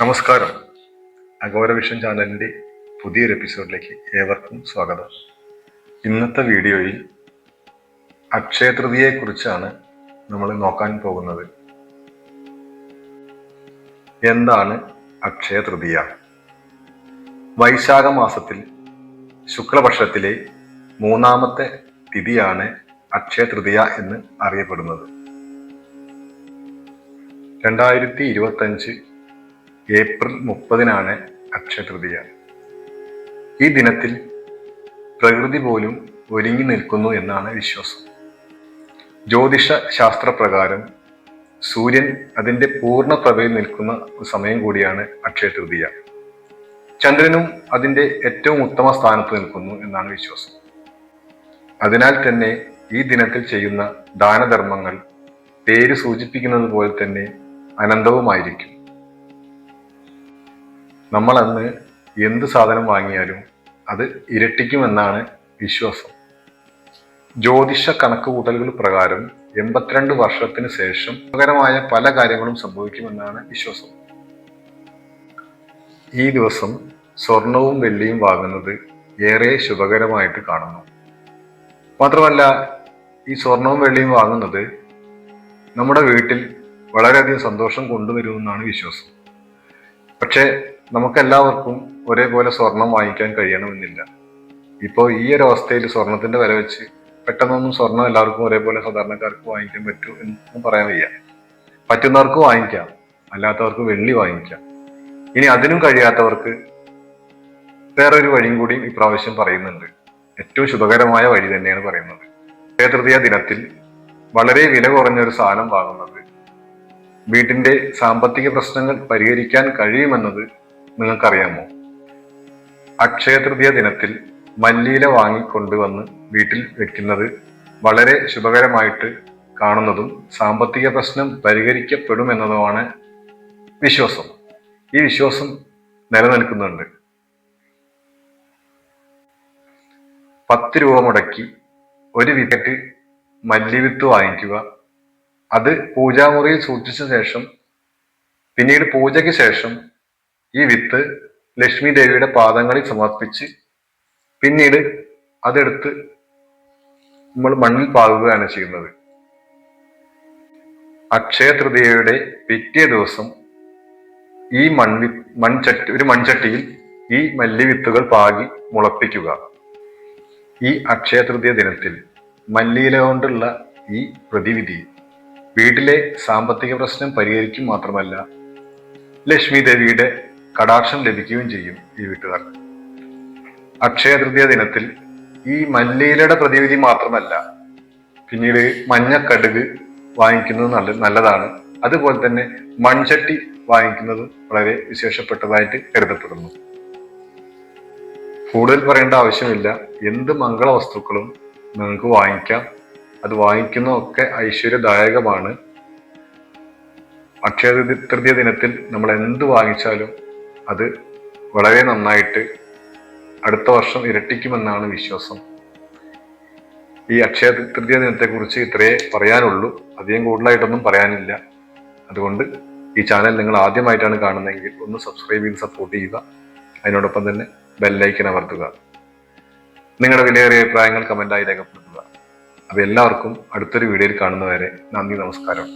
നമസ്കാരം. Agora vision ചാനലിന്റെ പുതിയൊരു എപ്പിസോഡിലേക്ക് ഏവർക്കും സ്വാഗതം. ഇന്നത്തെ വീഡിയോയിൽ അക്ഷയ തൃതീയയെക്കുറിച്ചാണ് നമ്മൾ നോക്കാൻ പോകുന്നത്. എന്താണ് അക്ഷയ തൃതീയ? വൈശാഖ മാസത്തിൽ ശുക്ലപക്ഷത്തിലെ മൂന്നാമത്തെ തിഥിയാണ് അക്ഷയ തൃതീയ എന്ന് അറിയപ്പെടുന്നത്. രണ്ടായിരത്തി ഇരുപത്തഞ്ച് ഏപ്രിൽ മുപ്പതിനാണ് അക്ഷയ തൃതീയ ഈ ദിനത്തിൽ പ്രകൃതി പോലും ഒരുങ്ങി നിൽക്കുന്നു എന്നാണ് വിശ്വാസം. ജ്യോതിഷ ശാസ്ത്രപ്രകാരം സൂര്യൻ അതിന്റെ പൂർണ പ്രഭയിൽ നിൽക്കുന്ന സമയം കൂടിയാണ് അക്ഷയ തൃതീയ ചന്ദ്രനും അതിന്റെ ഏറ്റവും ഉത്തമ സ്ഥാനത്ത് നിൽക്കുന്നു എന്നാണ് വിശ്വാസം. അതിനാൽ തന്നെ ഈ ദിനത്തിൽ ചെയ്യുന്ന ദാനധർമ്മങ്ങൾ പേര് സൂചിപ്പിക്കുന്നത് പോലെ തന്നെ അനന്തവുമായിരിക്കും. നമ്മൾ അന്ന് എന്ത് സാധനം വാങ്ങിയാലും അത് ഇരട്ടിക്കുമെന്നാണ് വിശ്വാസം. ജ്യോതിഷ കണക്കുകൂട്ടലുകൾ പ്രകാരം എൺപത്തിരണ്ട് വർഷത്തിന് ശേഷം സുഖകരമായ പല കാര്യങ്ങളും സംഭവിക്കുമെന്നാണ് വിശ്വാസം. ഈ ദിവസം സ്വർണവും വെള്ളിയും വാങ്ങുന്നത് ഏറെ ശുഭകരമായിട്ട് കാണുന്നു. മാത്രമല്ല ഈ സ്വർണവും വെള്ളിയും വാങ്ങുന്നത് നമ്മുടെ വീട്ടിൽ വളരെയധികം സന്തോഷം കൊണ്ടുവരുമെന്നാണ് വിശ്വാസം. പക്ഷേ നമുക്കെല്ലാവർക്കും ഒരേപോലെ സ്വർണം വാങ്ങിക്കാൻ കഴിയണമെന്നില്ല. ഇപ്പോൾ ഈ ഒരു അവസ്ഥയിൽ സ്വർണത്തിന്റെ വില വെച്ച് പെട്ടെന്നൊന്നും സ്വർണം എല്ലാവർക്കും ഒരേപോലെ സാധാരണക്കാർക്ക് വാങ്ങിക്കാൻ പറ്റൂ എന്ന് പറയാൻ വയ്യ. പറ്റുന്നവർക്ക് വാങ്ങിക്കാം അല്ലാത്തവർക്ക് വെള്ളി വാങ്ങിക്കാം. ഇനി അതിനും കഴിയാത്തവർക്ക് വേറൊരു വഴിയും കൂടി ഇപ്രാവശ്യം പറയുന്നുണ്ട്. ഏറ്റവും ശുഭകരമായ വഴി തന്നെയാണ് പറയുന്നത്. ക്ഷേത്രതീയ ദിനത്തിൽ വളരെ വില കുറഞ്ഞ ഒരു സാധനം വാങ്ങുന്നത് വീട്ടിന്റെ സാമ്പത്തിക പ്രശ്നങ്ങൾ പരിഹരിക്കാൻ കഴിയുമെന്നത് നിങ്ങൾക്കറിയാമോ? അക്ഷയ തൃതീയ ദിനത്തിൽ മല്ലിയില വാങ്ങിക്കൊണ്ടുവന്ന് വീട്ടിൽ വെക്കുന്നത് വളരെ ശുഭകരമായിട്ട് കാണുന്നതും സാമ്പത്തിക പ്രശ്നം പരിഹരിക്കപ്പെടുമെന്നതുമാണ് വിശ്വാസം. ഈ വിശ്വാസം നിലനിൽക്കുന്നുണ്ട്. പത്ത് രൂപ മുടക്കി ഒരു വിക്കറ്റ് മല്ലിവിത്ത് വാങ്ങിക്കുക അത് പൂജാമുറിയിൽ സൂക്ഷിച്ച ശേഷം പിന്നീട് പൂജയ്ക്ക് ശേഷം ഈ വിത്ത് ലക്ഷ്മി ദേവിയുടെ പാദങ്ങളിൽ സമർപ്പിച്ച് പിന്നീട് അതെടുത്ത് നമ്മൾ മണ്ണിൽ പാകുകയാണ് ചെയ്യുന്നത്. അക്ഷയ തൃതീയയുടെ പിറ്റേ ദിവസം ഈ മൺവി മൺചട്ടി ഒരു മൺചട്ടിയിൽ ഈ മല്ലിവിത്തുകൾ പാകി മുളപ്പിക്കുക. ഈ അക്ഷയ തൃതീയ ദിനത്തിൽ മല്ലിയില കൊണ്ടുള്ള ഈ പ്രതിവിധി വീട്ടിലെ സാമ്പത്തിക പ്രശ്നം പരിഹരിക്കും മാത്രമല്ല ലക്ഷ്മി ദേവിയുടെ കടാക്ഷം ലഭിക്കുകയും ചെയ്യും ഈ വീട്ടുകാർക്ക് അക്ഷയ തൃതീയ ദിനത്തിൽ ഈ മല്ലിയിലയുടെ പ്രതിവിധി മാത്രമല്ല പിന്നീട് മഞ്ഞക്കടുക് വാങ്ങിക്കുന്നത് നല്ല നല്ലതാണ്. അതുപോലെ തന്നെ മൺചട്ടി വാങ്ങിക്കുന്നത് വളരെ വിശേഷപ്പെട്ടതായിട്ട് കരുതപ്പെടുന്നു. കൂടുതൽ പറയേണ്ട ആവശ്യമില്ല. എന്ത് മംഗള വസ്തുക്കളും നിങ്ങൾക്ക് വാങ്ങിക്കാം. അത് വാങ്ങിക്കുന്നതൊക്കെ ഐശ്വര്യദായകമാണ്. അക്ഷയ തൃതീയ ദിനത്തിൽ നമ്മൾ എന്ത് വാങ്ങിച്ചാലും അത് വളരെ നന്നായിട്ട് അടുത്ത വർഷം ഇരട്ടിക്കുമെന്നാണ് വിശ്വാസം. ഈ അക്ഷയ തൃതീയ ദിനത്തെക്കുറിച്ച് ഇത്രയേ പറയാനുള്ളൂ. അധികം കൂടുതലായിട്ടൊന്നും പറയാനില്ല. അതുകൊണ്ട് ഈ ചാനൽ നിങ്ങൾ ആദ്യമായിട്ടാണ് കാണുന്നതെങ്കിൽ ഒന്ന് സബ്സ്ക്രൈബ് ചെയ്ത് സപ്പോർട്ട് ചെയ്യുക. അതിനോടൊപ്പം തന്നെ ബെല്ലൈക്കൻ അമർത്തുക. നിങ്ങളുടെ വിലയേറിയ അഭിപ്രായങ്ങൾ കമന്റായി രേഖപ്പെടുത്തുക. അപ്പോൾ എല്ലാവർക്കും അടുത്തൊരു വീഡിയോയിൽ കാണുന്നവരെ നന്ദി നമസ്കാരം.